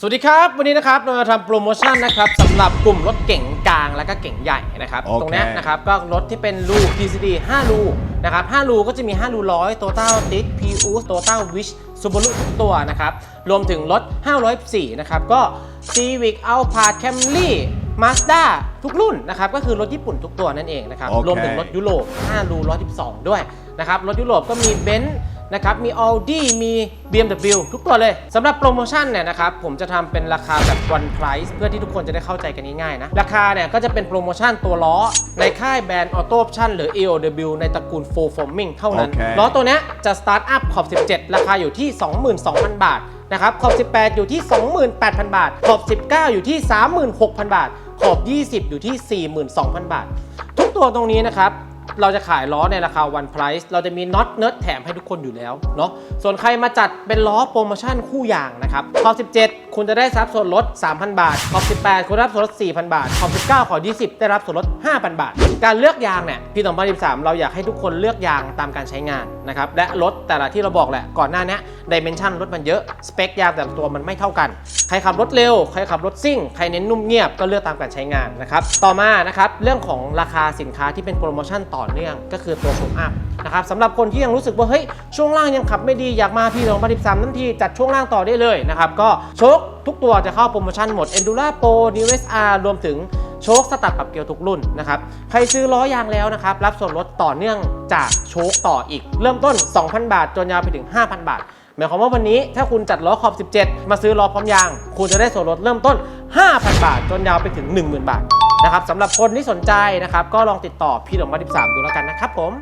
สวัสดีครับ วันนี้นะครับเราจะทำโปรโมชั่นนะครับสำหรับกลุ่มรถเก๋งกลางและก็เก๋งใหญ่นะครับ โอเค ตรงเนี้ยนะครับก็รถที่เป็นรู PCD 5 รูนะครับ5รูก็จะมี 5 รูร้อยโตต้าติสพีอูสโตต้าวิชซูบารุทุกตัวนะครับ รวมถึงรถ504นะครับ ก็ Civic Alphard Camry Mazda ทุกรุ่นนะครับ ก็คือรถญี่ปุ่นทุกตัวนั่นเองนะครับ โอเครวมถึงรถยุโรป5รู112 ด้วยนะครับ รถยุโรปก็มี Benz นะครับ มี Audi มี BMW ทุกตัวเลยสำหรับโปรโมชั่นเนี่ยนะครับ ผมจะทำเป็นราคาแบบ one price เพื่อที่ทุกคนจะได้เข้าใจกันง่ายๆนะ ราคาเนี่ยก็จะเป็นโปรโมชั่นตัวล้อ ในค่ายแบรนด์ Auto Option หรือ AOW ในตระกูล Full Forming เท่านั้นโอเคล้อตัวเนี้ยจะสตาร์ทอัพขอบ 17 ราคาอยู่ที่ 22,000 บาทนะครับ ขอบ 18 อยู่ที่ 28,000 บาท ขอบ 19 อยู่ที่ 36,000 บาท ขอบ 20 อยู่ที่ 42,000 บาท ทุกตัวตรงนี้นะครับ เราจะขายล้อในราคา one price เราจะมีน็อตเนิร์ดแถมให้ทุกคนอยู่แล้วเนาะส่วนใครมาจัดเป็นล้อโปรโมชั่นคู่อย่างนะครับขอบ17 คุณจะได้รับส่วนลด 3,000 บาท ขอบ 18 คุณรับส่วนลด 4,000 บาท ขอบ 19 ขอบ 20 ได้รับส่วนลด 5,000 บาท การเลือกยางเนี่ยปี2023เราอยากให้ทุกคนเลือกยางตามการใช้งานนะครับและรถแต่ละที่เราบอกแหละก่อนหน้านี้ดิเมนชันรถมันเยอะ สเปคยางแต่ละตัวมันไม่เท่ากัน ใครขับรถเร็ว ใครขับรถซิ่ง ใครเน้นนุ่มเงียบก็เลือกตามการใช้งานนะครับ ต่อมานะครับเรื่องของราคาสินค้าที่เป็นโปรโมชั่นต่อเนื่องก็คือตัวโชว์อัพนะครับสำหรับคนที่ยังรู้สึกว่าเฮ้ยช่วงล่างยังขับไม่ดีอยากมาพี่2023ทั้งทีจัดช่วงล่างต่อได้เลยนะครับก็โชคทุกตัวจะเข้าโปรโมชั่นหมด Endura Pro New SR รวมถึงโชคสตัดปรับเกียวทุกรุ่นนะครับ ใครซื้อล้อยางแล้วนะครับ รับส่วนลดต่อเนื่องจากโชคต่ออีก เริ่มต้น 2,000 บาท จนยาวไปถึง 5,000 บาท หมายความว่าวันนี้ถ้าคุณจัดล้อขอบ 17 มาซื้อล้อพร้อมยาง คุณจะได้ส่วนลดเริ่มต้น 5,000 บาท จนยาวไปถึง 10,000 บาทนะครับสำหรับคนที่สนใจนะครับก็ลองติดต่อพี่หลงมา13 ดูแล้วกันนะครับผม